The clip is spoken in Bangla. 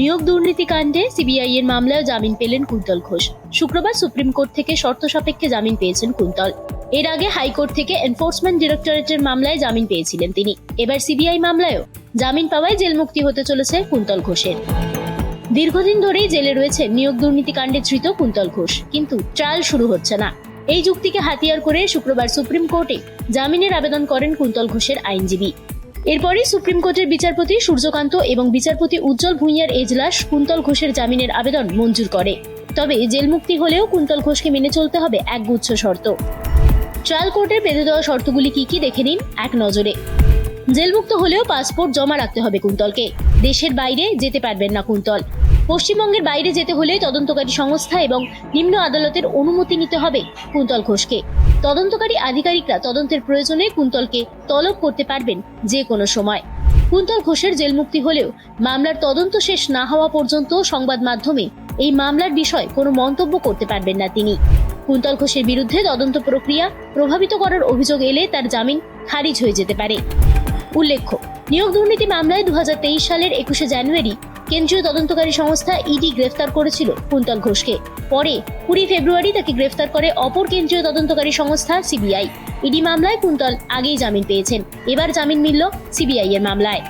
নিয়োগ দুর্নীতি কাণ্ডে সিবিআই এর মামলায় জামিন পেলেন কুন্তল ঘোষ। শুক্রবার সুপ্রিম কোর্ট থেকে শর্ত সাপেক্ষে জামিন পেয়েছেন কুন্তল। এর আগে হাইকোর্ট থেকে এনফোর্সমেন্ট ডিরেক্টরেটের মামলায় জামিন পেয়েছিলেন তিনি। এবার সিবিআই মামলায়ও জামিন পাওয়ায় জেল মুক্তি হতে চলেছে কুন্তল ঘোষের। দীর্ঘদিন ধরেই জেলে রয়েছে নিয়োগ দুর্নীতি কাণ্ডে ধৃত কুন্তল ঘোষ, কিন্তু ট্রায়াল শুরু হচ্ছে না। এই যুক্তিকে হাতিয়ার করে শুক্রবার সুপ্রিম কোর্টে জামিনের আবেদন করেন কুন্তল ঘোষের আইনজীবী। এরপরই সুপ্রিম কোর্টের বিচারপতি সূর্যকান্ত এবং বিচারপতি উজ্জ্বল ভূঁইয়ার এজলাস কুন্তল ঘোষের জামিনের আবেদন মঞ্জুর করে। তবে জেল মুক্তি হলেও কুন্তল ঘোষকে মেনে চলতে হবে একগুচ্ছ শর্ত। ট্রায়াল কোর্টের বেঁধে দেওয়া শর্তগুলি কি কি দেখে নিন এক নজরে। জেলমুক্ত হলেও পাসপোর্ট জমা রাখতে হবে কুন্তলকে। দেশের বাইরে যেতে পারবেন না কুন্তল। পশ্চিমবঙ্গের বাইরে যেতে হলে তদন্তকারী সংস্থা এবং নিম্ন আদালতের অনুমতি নিতে হবে কুন্তল ঘোষকে। তদন্তকারী আধিকারিকরা তদন্তের প্রয়োজনে কুন্তলকে তলব করতে পারবেন যে কোনো সময়। কুন্তল ঘোষের জেলমুক্তি হলেও মামলার তদন্ত শেষ না হওয়া পর্যন্ত সংবাদ মাধ্যমে এই মামলার বিষয়ে কোনো মন্তব্য করতে পারবেন না তিনি। কুন্তল ঘোষের বিরুদ্ধে তদন্ত প্রক্রিয়া প্রভাবিত করার অভিযোগ এলে তার জামিন খারিজ হয়ে যেতে পারে। উল্লেখ্য নিয়োগ দুর্নীতি মামলায় দু হাজার তেইশ সালের একুশে জানুয়ারি কেন্দ্রীয় তদন্তকারী সংস্থা ইডি গ্রেফতার করেছিল কুন্তল ঘোষকে। পরে কুড়ি ফেব্রুয়ারি তাকে গ্রেফতার করে অপর কেন্দ্রীয় তদন্তকারী সংস্থা সিবিআই। ইডি মামলায় কুন্তল আগেই জামিন পেয়েছেন। এবার জামিন মিলল সিবিআই এর মামলায়।